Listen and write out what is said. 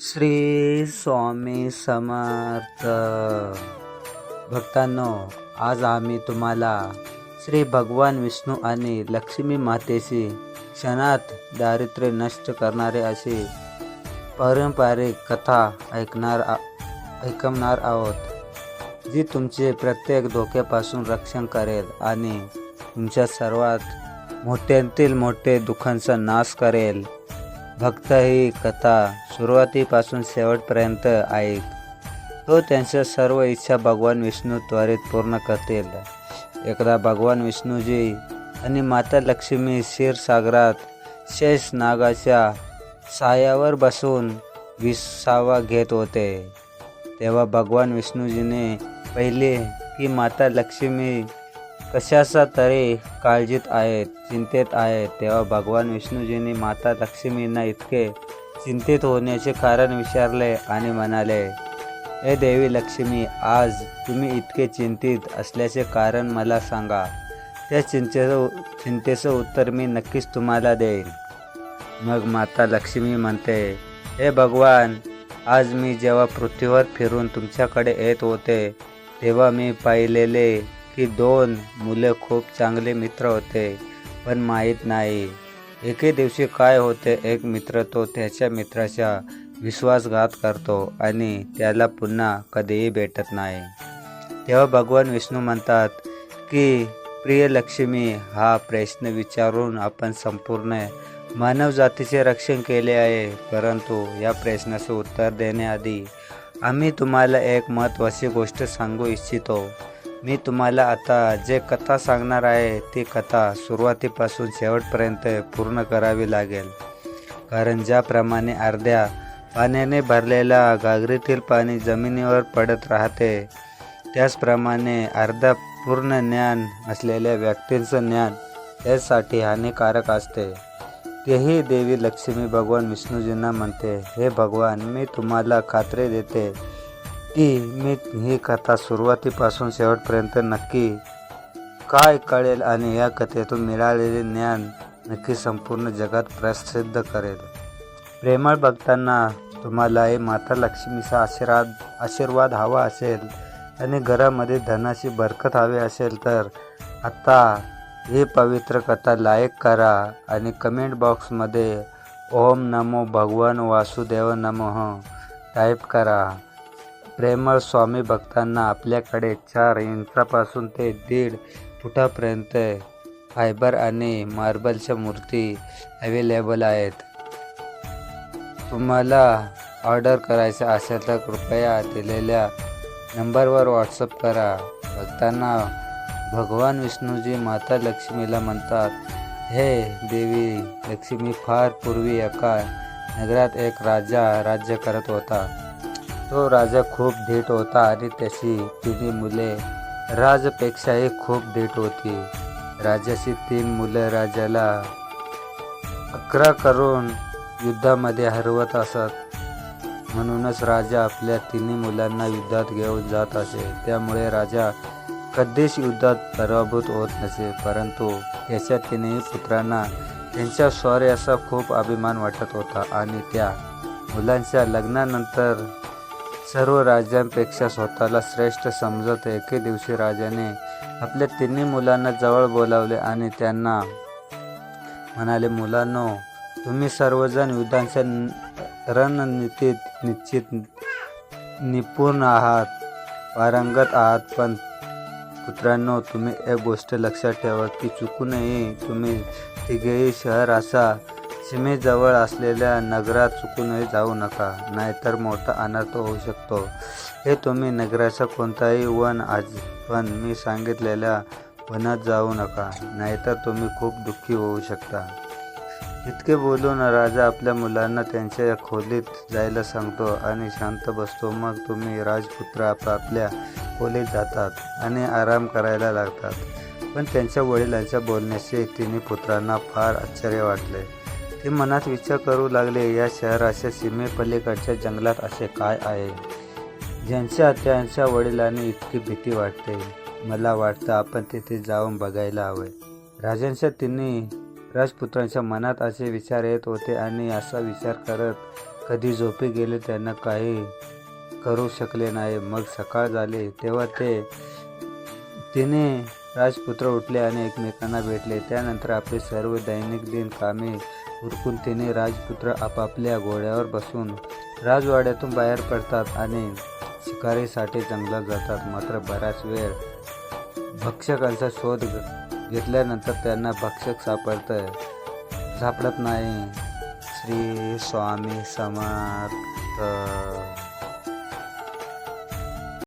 श्री स्वामी समर्थ. भक्तांनो आज आम्ही तुम्हाला श्री भगवान विष्णू आणि लक्ष्मी मातेशी क्षणात दारिद्र्य नष्ट करणारे अशी पारंपरिक कथा ऐकणार ऐकवणार आहोत जी तुमचे प्रत्येक धोक्यापासून रक्षण करेल आणि तुमच्या सर्वात मोठ्यातील मोठे दुःखांचा नाश करेल. भक्त ही कथा सुरुवातीपासून शेवटपर्यंत ऐक तो त्यांच्या सर्व इच्छा भगवान विष्णू त्वरित पूर्ण करतील. एकदा भगवान विष्णूजी आणि माता लक्ष्मी क्षीरसागरात शेष नागाच्या सायावर बसून विसावा घेत होते. तेव्हा भगवान विष्णूजीने पहिले की माता लक्ष्मी कशाचा तरी काळजीत आहेत चिंतेत आहेत. तेव्हा भगवान विष्णूजींनी माता लक्ष्मींना इतके चिंतित होण्याचे कारण विचारले आणि म्हणाले हे देवी लक्ष्मी आज तुम्ही इतके चिंतित असल्याचे कारण मला सांगा. त्या चिंतेचं चिंतेचं उत्तर मी नक्कीच तुम्हाला देईन. मग माता लक्ष्मी म्हणते हे भगवान आज मी जेव्हा पृथ्वीवर फिरून तुमच्याकडे येत होते तेव्हा मी पाहिलेले की दोन मुले खूप चांगले मित्र होते पण माहीत नाही. एके दिवशी काय होते एक मित्र तो त्याच्या मित्राच्या विश्वासघात करतो आणि त्याला पुन्हा कधीही भेटत नाही. तेव्हा भगवान विष्णू म्हणतात की प्रिय लक्ष्मी हा प्रश्न विचारून आपण संपूर्ण मानवजातीचे रक्षण केले आहे परंतु या प्रश्नाचे उत्तर देण्याआधी आम्ही तुम्हाला एक महत्त्वाची गोष्ट सांगू इच्छितो. मी तुम्हाला आता जे कथा सांगणार आहे ती कथा सुरुवातीपासून शेवटपर्यंत पूर्ण करावी लागेल. कारण ज्याप्रमाणे अर्ध्या पाण्याने भरलेल्या घागरीतील पाणी जमिनीवर पडत राहते त्याचप्रमाणे अर्धा पूर्ण ज्ञान असलेल्या व्यक्तींचं ज्ञान त्यासाठी हानिकारक असते. तेही देवी लक्ष्मी भगवान विष्णूजींना म्हणते हे भगवान मी तुम्हाला खात्री देते की मी ही कथा सुरुवातीपासून शेवटपर्यंत नक्की काय कळेल आणि या कथेतून मिळालेले ज्ञान नक्की संपूर्ण जगात प्रसिद्ध करेल. प्रेमळ भक्तांना तुम्हालाही माता लक्ष्मीचा आशीर्वाद आशीर्वाद हवा असेल आणि घरामध्ये धनाची बरकत हवी असेल तर आत्ता ही पवित्र कथा लाईक करा आणि कमेंट बॉक्समध्ये ओम नमो भगवान वासुदेव नमः टाईप करा. प्रेमळ स्वामी भक्तांना आपल्याकडे चार इंचापासून ते दीड फुटापर्यंत फायबर आणि मार्बलच्या मूर्ती अवेलेबल आहेत. तुम्हाला ऑर्डर करायचं असेल तर कृपया दिलेल्या नंबरवर व्हॉट्सअप करा. भक्तांना भगवान विष्णूजी माता लक्ष्मीला म्हणतात हे देवी लक्ष्मी फार पूर्वी एका नगरात एक राजा राज्य करत होता. तो राजा खूप धीट होता आणि त्याची तिन्ही मुले राजपेक्षाही खूप धीट होती. राजाची तीन मुलं राजाला अकरा करून युद्धामध्ये हरवत असत. म्हणूनच राजा आपल्या तिन्ही मुलांना युद्धात घेऊन जात असे. त्यामुळे राजा कधीच युद्धात पराभूत होत नसे. परंतु त्याच्या तिन्ही पुत्रांना त्यांच्या शौर्याचा खूप अभिमान वाटत होता. आणि त्या मुलांच्या लग्नानंतर सर्व राजांपेक्षा स्वतःला श्रेष्ठ समजत एके दिवशी राजाने आपल्या तिन्ही मुलांना जवळ बोलावले आणि त्यांना म्हणाले मुलांनो तुम्ही सर्वजण युद्धांच्या रणनीतीत निश्चित निपुण आहात पारंगत आहात पण पुत्रांनो तुम्ही एक गोष्ट लक्षात ठेवा की चुकूनही तुम्ही तिघेही शहर असा सीमेजवळ असलेल्या नगरात चुकूनही जाऊ नका नाहीतर मोठा अनर्थ होऊ शकतो. हे तुम्ही नगराचा कोणताही वन आज पण मी सांगितलेल्या वनात जाऊ नका नाहीतर तुम्ही खूप दुःखी होऊ शकता. इतके बोलून राजा आपल्या मुलांना त्यांच्या खोलीत जायला सांगतो आणि शांत बसतो. मग तुम्ही राजपुत्र आपापल्या खोलीत जातात आणि आराम करायला लागतात. पण त्यांच्या वडिलांच्या बोलण्याचे तिन्ही पुत्रांना फार आश्चर्य वाटले. ते मनात विचार करू लागले या शहराच्या सीमेपलीकडच्या जंगलात असे काय आहे? ज्यांच्या त्यांच्या वडिलांनी इतकी भीती वाटते. मला वाटतं आपण तिथे जाऊन बघायला हवे. राजांच्या तिन्ही राजपुत्रांच्या मनात असे विचार येत होते आणि असा विचार करत कधी झोपी गेले त्यांना काही करू शकले नाही. मग सकाळ झाली तेव्हा ते तिने राजपुत्र उठले आणि एकमेकांना भेटले. त्यानंतर आपले सर्व दैनिक दिन कामे हुरकुलतेने राजपुत्र आपापल्या घोड्यावर बसून राजवाड्यातून बाहेर पडतात आणि शिकारीसाठी जंगलात जातात. मात्र बराच वेळ भक्षकांचा शोध घेतल्यानंतर त्यांना भक्षक सापडत सापडत नाही. श्री स्वामी समर्थ.